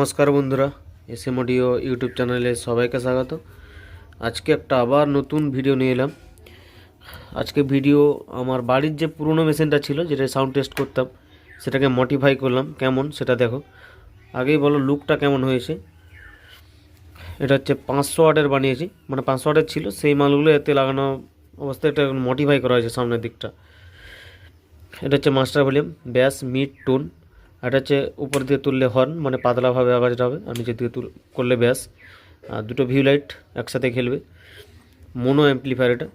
নমস্কার বন্ধুরা S M audio YouTube চ্যানেলে সবাইকে স্বাগত। আজকে একটা আবার নতুন ভিডিও নিয়ে এলাম। আজকে ভিডিও আমার বাড়ির যে পুরনো মেশিনটা ছিল, যেটা সাউন্ড টেস্ট করতাম, সেটাকে মডিফাই করলাম। কেমন? সেটা দেখো। আগেই বলো লুকটা কেমন হয়েছে? এটা হচ্ছে পাঁচশো ওয়াটের বানিয়েছি। মানে পাঁচশো ওয়াটের ছিল, সেই মালগুলো এতে লাগানো অবস্থায় এটা মডিফাই করা হয়েছে সামনের দিকটা। এটা হচ্ছে master volume bass mid tone এটা হচ্ছে উপর দিয়ে তুললে হর্ন মানে পাতলাভাবে আওয়াজটা হবে, আর নিচে দিয়ে তুল, করলে ব্যাস। আর দুটো ভিউ লাইট একসাথে খেলবে। মোনো অ্যাম্পলিফায়ার এটা।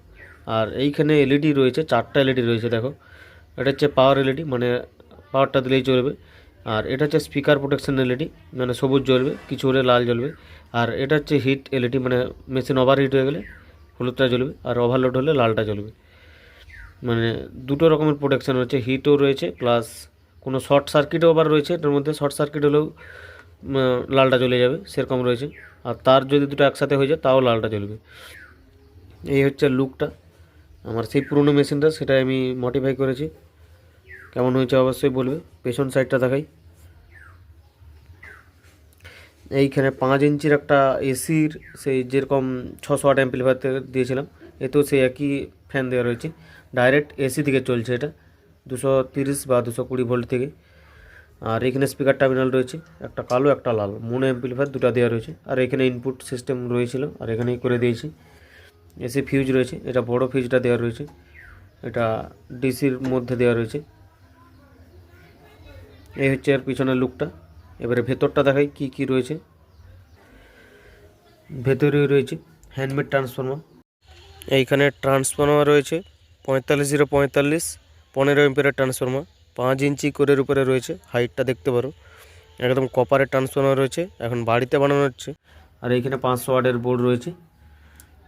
আর এইখানে এলইডি রয়েছে, চারটা এলইডি রয়েছে, দেখো। এটা হচ্ছে পাওয়ার এলইডি মানে পাওয়ারটা দিলেই চলবে। আর এটা হচ্ছে স্পিকার প্রোটেকশন এলইডি মানে সবুজ জ্বলবে, কিছু হলে লাল জ্বলবে। আর এটা হচ্ছে হিট এলইডি মানে মেশিন ওভার হিট হয়ে গেলে হলুদটা জ্বলবে, আর ওভারলোড হলে লালটা জ্বলবে। মানে দুটো রকমের প্রোটেকশন রয়েছে হিটও রয়েছে প্লাস কোনো শর্ট সার্কিটও আবার রয়েছে, এটার মধ্যে শর্ট সার্কিট হলেও লালটা জ্বলে যাবে, সেরকম রয়েছে। আর তার যদি দুটো একসাথে হয়ে যায়, তাও লালটা জ্বলবে। এই হচ্ছে লুকটা। আমার সেই পুরনো মেশিনটা সেটা আমি মডিফাই করেছি। কেমন হয়েছে অবশ্যই বলবে। পেছন সাইডটা দেখাই। এইখানে পাঁচ ইঞ্চির একটা এসির সেই যেরকম ছশো আট অ্যাম্পিলিফায়ার দিয়েছিলাম, এতেও সেই একই ফ্যান দেওয়া রয়েছে। ডাইরেক্ট এসি থেকে চলছে এটা। দুশো তিরিশ বা দুশো কুড়ি ভোল্ট থেকে। আর এখানে স্পিকার টার্মিনাল রয়েছে, একটা কালো, একটা লাল। মনে অ্যাম্পিলিফায়ার দুটো দেওয়া রয়েছে। আর এখানে ইনপুট সিস্টেম রয়েছিল, আর এখানেই করে দিয়েছি। এসি ফিউজ রয়েছে, এটা বড় ফিউজটা দেওয়া রয়েছে। এটা ডিসির মধ্যে দেওয়া রয়েছে। এই হচ্ছে এর পিছনের লুকটা এবারে ভেতরটা দেখাই কি কি রয়েছে। ভেতরে রয়েছে হ্যান্ডমেড ট্রান্সফর্মার এইখানে ট্রান্সফর্মার রয়েছে, পঁয়তাল্লিশ জিরো পঁয়তাল্লিশ। পনেরো এম্পিয়ারের ট্রান্সফর্মার পাঁচ ইঞ্চি কোরের উপরে রয়েছে হাইটটা দেখতে পারো। একদম কপারের ট্রান্সফর্মার রয়েছে, এখন বাড়িতে বানানো হচ্ছে। আর এইখানে পাঁচশো ওয়াটের বোর্ড রয়েছে।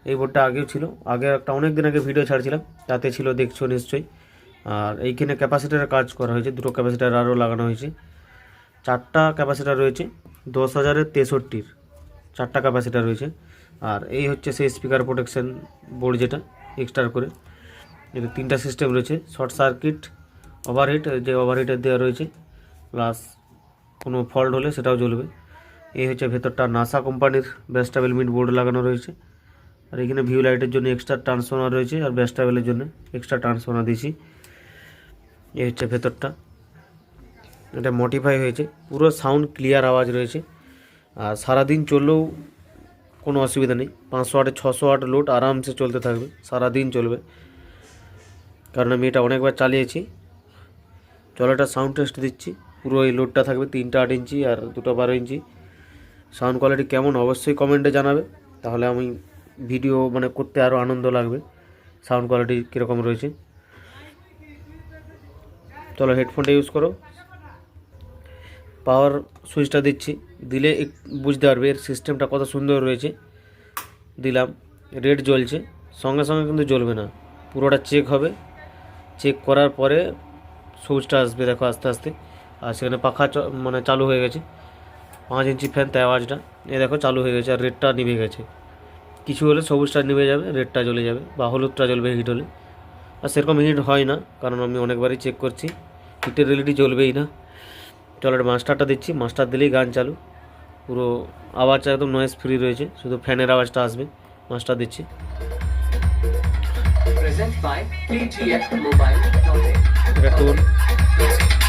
এই বোর্ডটা আগেও ছিল, আগে একটা অনেক দিন আগে ভিডিও ছাড়ছিলাম, তাতে ছিল, দেখছ নিশ্চয়ই। আর এইখানে ক্যাপাসিটারের কাজ করা হয়েছে, দুটো ক্যাপাসিটার আরও লাগানো হয়েছে। চারটা ক্যাপাসিটার রয়েছে, দশ হাজারের তেষট্টির চারটা ক্যাপাসিটার রয়েছে। আর এই হচ্ছে সেই স্পিকার প্রোটেকশন বোর্ড যেটা এক্সট্রা করে। এটা তিনটা সিস্টেম রয়েছে শর্ট সার্কিট ওভারহিট যে ওভারহিটের দেওয়া রয়েছে প্লাস কোনো ফল্ট হলে সেটাও জ্বলবে এই হচ্ছে ভেতরটা নাসা কোম্পানির ব্যাস্টাবেল মিট বোর্ড লাগানো রয়েছে। আর এখানে ভিউ লাইটের জন্য এক্সট্রা ট্রান্সফর্মার রয়েছে, আর ব্যাস্টাবেলের জন্য এক্সট্রা ট্রান্সফর্মার দিয়েছি। এই হচ্ছে ভেতরটা। এটা মডিফাই হয়েছে। পুরো সাউন্ড ক্লিয়ার আওয়াজ রয়েছে। আর সারাদিন চললেও কোনো অসুবিধা নেই। পাঁচশো আটে, ছশো আট লোড আরামসে চলতে থাকবে। সারাদিন চলবে। কারণ আমি এটা অনেকবার চালিয়েছি। চলো এটা সাউন্ড টেস্ট দিচ্ছি। পুরো এই লোডটা থাকবে তিনটা আট ইঞ্চি আর দুটো বারো ইঞ্চি। সাউন্ড কোয়ালিটি কেমন অবশ্যই কমেন্টে জানাবে। তাহলে আমি ভিডিও মানে করতে আরও আনন্দ লাগবে। সাউন্ড কোয়ালিটি কীরকম রয়েছে। চলো হেডফোনটা ইউজ করো। পাওয়ার সুইচটা দিচ্ছি। দিলে বুঝতে পারবে এর সিস্টেমটা কত সুন্দর রয়েছে। দিলাম। রেড জ্বলছে। সঙ্গে সঙ্গে কিন্তু জ্বলবে না। পুরোটা চেক হবে। চেক করার পরে সুইচটা আসবে, দেখো আস্তে আস্তে। আর সেখানে পাখা মানে চালু হয়ে গেছে। পাঁচ ইঞ্চি ফ্যান তাই আওয়াজটা। এ দেখো, চালু হয়ে গেছে, আর রেডটা নিভে গেছে। কিছু হলে সবুজটা নিভে যাবে রেডটা জ্বলে যাবে, বা হলুদটা জ্বলবে হিট হলে। আর সেরকম হিট হয় না, কারণ আমি অনেকবারই চেক করছি। হিটের এলইডি জ্বলবেই না। চলো এটা মাস্টারটা দিচ্ছি। মাস্টার দিলেই গান চালু। পুরো আওয়াজটা একদম নয়েজ ফ্রি রয়েছে। শুধু ফ্যানের আওয়াজটা আসবে। মাস্টার দিচ্ছি। Present by KGF Mobile. এটা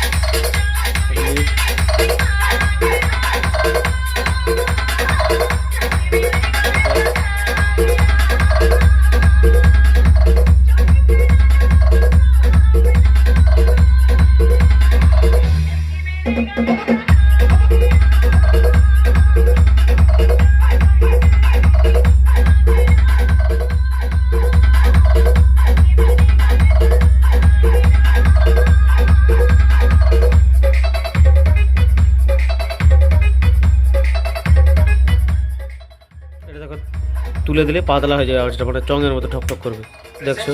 তুলে দিলে পাতলা হয়ে যাবে আওয়াজটা মানে চঙের মতো ঠক ঠক করবে দেখছ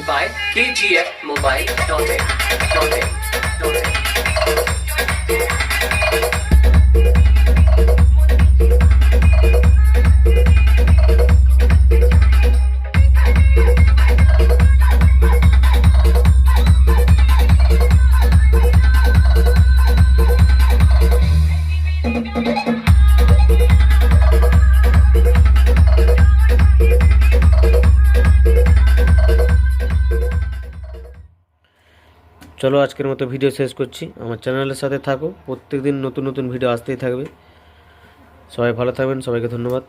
Thank you. চলো আজকের মতো ভিডিও শেষ করছি। আমার চ্যানেলের সাথে থাকো। প্রত্যেকদিন নতুন নতুন ভিডিও আসতেই থাকবে। সবাই ভালো থাকবেন। সবাইকে ধন্যবাদ।